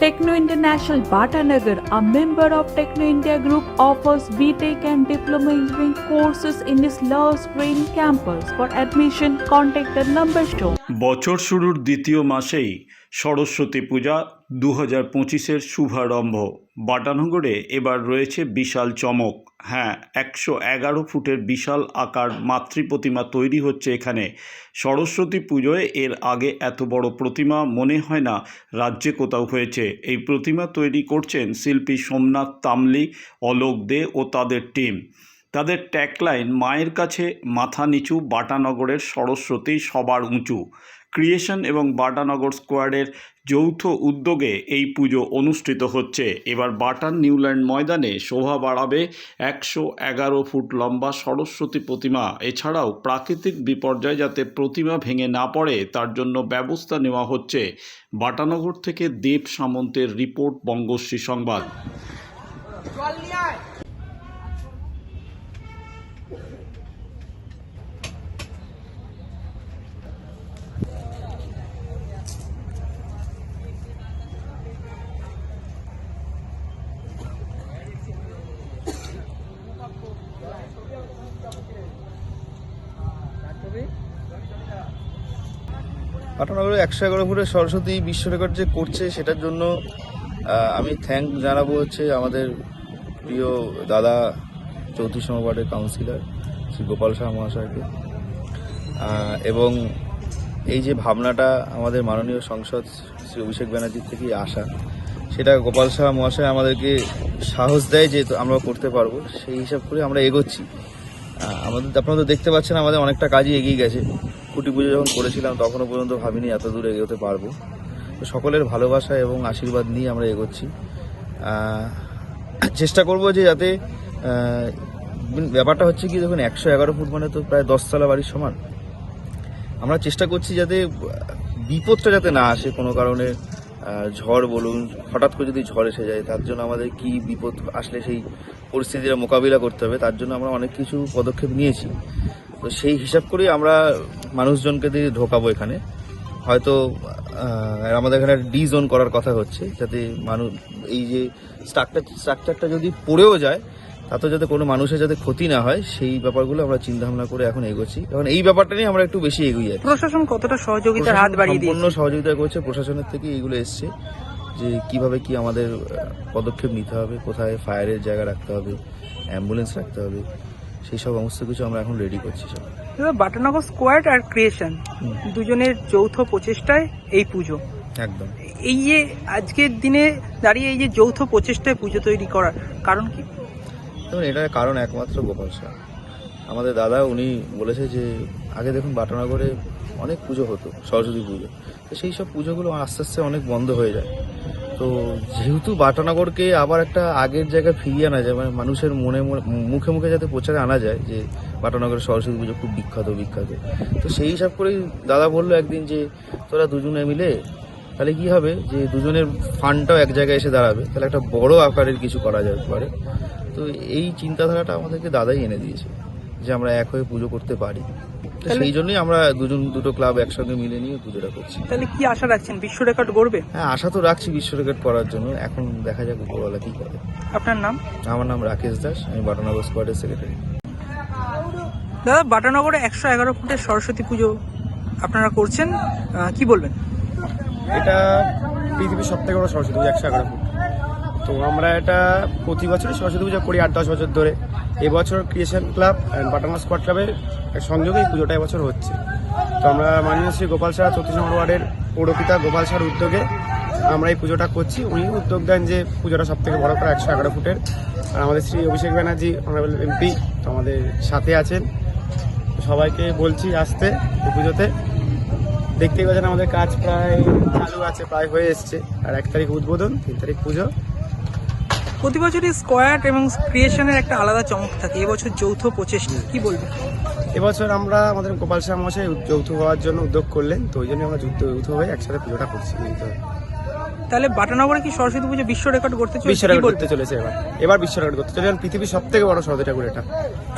Techno International Bhatanagar, a member of Techno India Group, offers BTEC and Diploma Engineering courses in its Love Spring campus. For admission, contact the number shown. বছর শুরুর দ্বিতীয় মাসেই সরস্বতী পূজা দু হাজার পঁচিশের শুভারম্ভ বাটানগরে এবার রয়েছে বিশাল চমক। হ্যাঁ একশো এগারো ফুটের বিশাল আকার মাতৃ প্রতিমা তৈরি হচ্ছে এখানে। সরস্বতী পুজোয় এর আগে এত বড় প্রতিমা মনে হয় না রাজ্যে কোথাও হয়েছে। এই প্রতিমা তৈরি করছেন শিল্পী সোমনাথ তামলি, অলোক দে ও তাদের টিম। তাদের ট্যাগলাইন, মায়ের কাছে মাথা নিচু, বাটানগরের সরস্বতী সবার উঁচু। ক্রিয়েশন এবং বাটানগর স্কোয়াডের যৌথ উদ্যোগে এই পুজো অনুষ্ঠিত হচ্ছে। এবার বাটান নিউল্যান্ড ময়দানে শোভা বাড়াবে একশো এগারো ফুট লম্বা সরস্বতী প্রতিমা। এছাড়াও প্রাকৃতিক বিপর্যয় যাতে প্রতিমা ভেঙে না পড়ে, তার জন্য ব্যবস্থা নেওয়া হচ্ছে। বাটানগর থেকে দেব সামন্তের রিপোর্ট, বঙ্গশ্রী সংবাদ। পাটনগরে একশো এগারো ফুটের সরস্বতী বিশ্ব রেকর্ড যে করছে, সেটার জন্য আমি থ্যাংক জানাব হচ্ছে আমাদের প্রিয় দাদা চৌত্রিশ নম্বর কাউন্সিলর শ্রী গোপাল শাহ মহাশয়কে। এবং এই যে ভাবনাটা আমাদের মাননীয় সংসদ শ্রী অভিষেক ব্যানার্জির থেকেই আসা, সেটা গোপাল শাহ মহাশয় আমাদেরকে সাহস দেয় যে আমরা করতে পারব, সেই হিসাব করে আমরা এগোচ্ছি। আমাদের আপনারা তো দেখতে পাচ্ছেন আমাদের অনেকটা কাজই এগিয়ে গেছে। কুটি পুজো যখন করেছিলাম, তখনও পর্যন্ত ভাবিনি এত দূর এগোতে পারব। তো সকলের ভালোবাসা এবং আশীর্বাদ নিয়ে আমরা এগোচ্ছি। চেষ্টা করব যে যাতে ব্যাপারটা হচ্ছে কি, দেখুন, একশো এগারো ফুট মানে তো প্রায় দশতলা বাড়ির সমান। আমরা চেষ্টা করছি যাতে বিপদটা যাতে না আসে কোনো কারণে ঝড় বলুন, হঠাৎ করে যদি ঝড় এসে যায়, তার জন্য আমাদের কি বিপদ আসলে সেই পরিস্থিতির মোকাবিলা করতে হবে, তার জন্য আমরা অনেক কিছু পদক্ষেপ নিয়েছি। তো সেই হিসাব করেই আমরা মানুষজনকে দিয়ে ঢোকাবো এখানে। হয়তো আমাদের এখানে ডি জোন করার কথা হচ্ছে যাতে মানুষ এই যে স্ট্রাকচার স্ট্রাকচারটা যদি পড়েও যায় তাতে যাতে কোনো মানুষের যাতে ক্ষতি না হয় সেই ব্যাপারগুলো আমরা চিন্তা ভাবনা করে এখন এগোচ্ছি। এখন এই ব্যাপারটা নিয়ে আমরা একটু বেশি এগিয়ে যাচ্ছি প্রশাসন কতটা সহযোগিতার হাত বাড়িয়ে সম্পূর্ণ দিয়েছে? সহযোগিতা করছে প্রশাসনের থেকে এইগুলো এসছে যে কীভাবে কি আমাদের পদক্ষেপ নিতে হবে কোথায় ফায়ারের জায়গা রাখতে হবে অ্যাম্বুলেন্স রাখতে হবে সেই সব সমস্ত কিছু আমরা এখন রেডি করছি সব। বাটানগর স্কোয়াড আর ক্রিয়েশন দুজনের যৌথ প্রচেষ্টায় এই পুজো। একদম। এই যে আজকের দিনে দাঁড়িয়ে এই যে যৌথ প্রচেষ্টায় পুজো তৈরি করার কারণ কি? দেখুন এটার কারণ একমাত্র গোপাল শাহ আমাদের দাদা উনি বলেছে যে আগে দেখুন বাটানগরে অনেক পুজো হতো সরস্বতী পুজো। তো সেই সব পুজোগুলো আস্তে আস্তে অনেক বন্ধ হয়ে যায়। তো যেহেতু বাটানগরকে আবার একটা আগের জায়গায় ফিরিয়ে আনা যায় মানে মানুষের মনে মুখে মুখে যাতে প্রচারে আনা যায় যে বাটানগরের সরস্বতী পুজো খুব বিখ্যাত বিখ্যাত। তো সেই হিসাব করেই দাদা বলল একদিন যে, তোরা দুজনে মিলে তাহলে কি হবে যে দুজনের ফান্ডটাও এক জায়গায় এসে দাঁড়াবে, তাহলে একটা বড় আকারের কিছু করা যেতে পারে। তো এই চিন্তাধারাটা আমাদেরকে দাদাই এনে দিয়েছে যে আমরা এক হয়ে পুজো করতে পারি। সেই জন্যই আমরা দুজন দুটো ক্লাব একসঙ্গে মিলে নিয়ে পুজোটা করছি। তাহলে কি আশা রাখছেন? বিশ্ব রেকর্ড গড়বে? হ্যাঁ আশা তো রাখছি বিশ্ব রেকর্ড করার জন্য। এখন দেখা যাক উপরওয়ালা কি করে। আপনার নাম? আমার নাম রাকেশ দাস আমি বাটানগর স্কোয়াডের সেক্রেটারি। দাদা বাটানগরে একশো এগারো ফুটের সরস্বতী পুজো আপনারা করছেন কি বলবেন? এটা পৃথিবীর সব থেকে বড় সরস্বতী পুজো একশো এগারো ফুট। তো আমরা এটা প্রতি বছরই সরস্বতী পুজো করি আট দশ বছর ধরে। এবছর creation club and Patana squad ক্লাবের সংযোগে এই পুজোটা এবছর হচ্ছে। তো আমরা মাননীয় শ্রী গোপাল শাহ চৌত্রিশ নম্বর ওয়ার্ডের পৌরপিতা গোপাল শাহর উদ্যোগে আমরা এই পুজোটা করছি। উনি উদ্যোগ দেন যে পুজোটা সব থেকে বড় করে একশো এগারো ফুটের। আর আমাদের শ্রী অভিষেক ব্যানার্জি অনারেবল এমপি তো আমাদের সাথে আছেন। সবাইকে বলছি আসতে এই পুজোতে। দেখতেই পাচ্ছেন আমাদের কাজ প্রায় চালু আছে, প্রায় হয়ে এসছে। আর এক তারিখ উদ্বোধন, তিন তারিখ পুজো। প্রতি বছরই স্কোয়াড এবং ক্রিয়েশনের একটা আলাদা চমক থাকে। এবছর যৌথ প্রচেষ্টা কি বলবেন এবছর আমরা আমাদের গোপাল শাহ মশাই যৌথ হওয়ার জন্য উদ্যোগ করলেন তো ওই জন্য আমরা যুক্ত যৌথ হয়ে একসাথে পুজোটা করছি। তাহলে বাটানগরে কি সরস্বতী পুজো বিশ্ব রেকর্ড করতে চলছে? বিশ্ব রেকর্ড করতে চলেছে এবার। এবার বিশ্ব রেকর্ড করতে চলেছে। পৃথিবীর সব থেকে বড় সরস্বতী ঠাকুর এটা।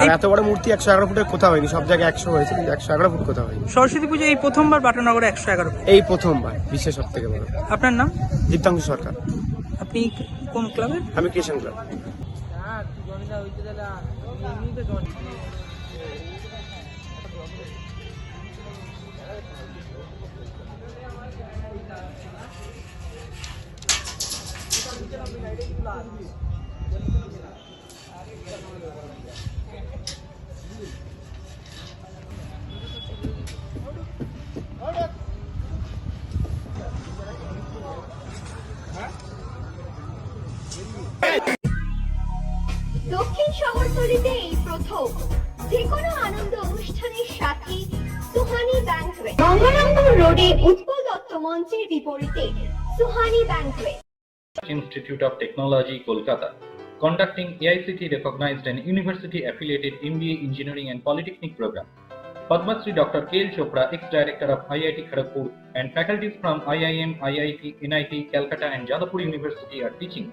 আর এত বড় মূর্তি একশো এগারো ফুটের কোথাও হয়নি সব জায়গায় একশো হয়েছে কিন্তু একশো এগারো ফুট কোথাও হয়নি। সরস্বতী পুজো এই প্রথমবার বাটানগরে একশো এগারো এই প্রথমবার বিশ্বের সব থেকে বড়। আপনার নাম? দীপ্তাংশু সরকার। আপনি কোন ক্লাবের আমি Kishan club. Institute of Technology, Kolkata, conducting AICT recognized and university affiliated MBA Engineering and Polytechnic program. Padma Shri Dr. K. L. Chopra, ex-director of IIT Kharagpur, and faculties from IIM, IIT, NIT, Calcutta, and Jadavpur University are teaching.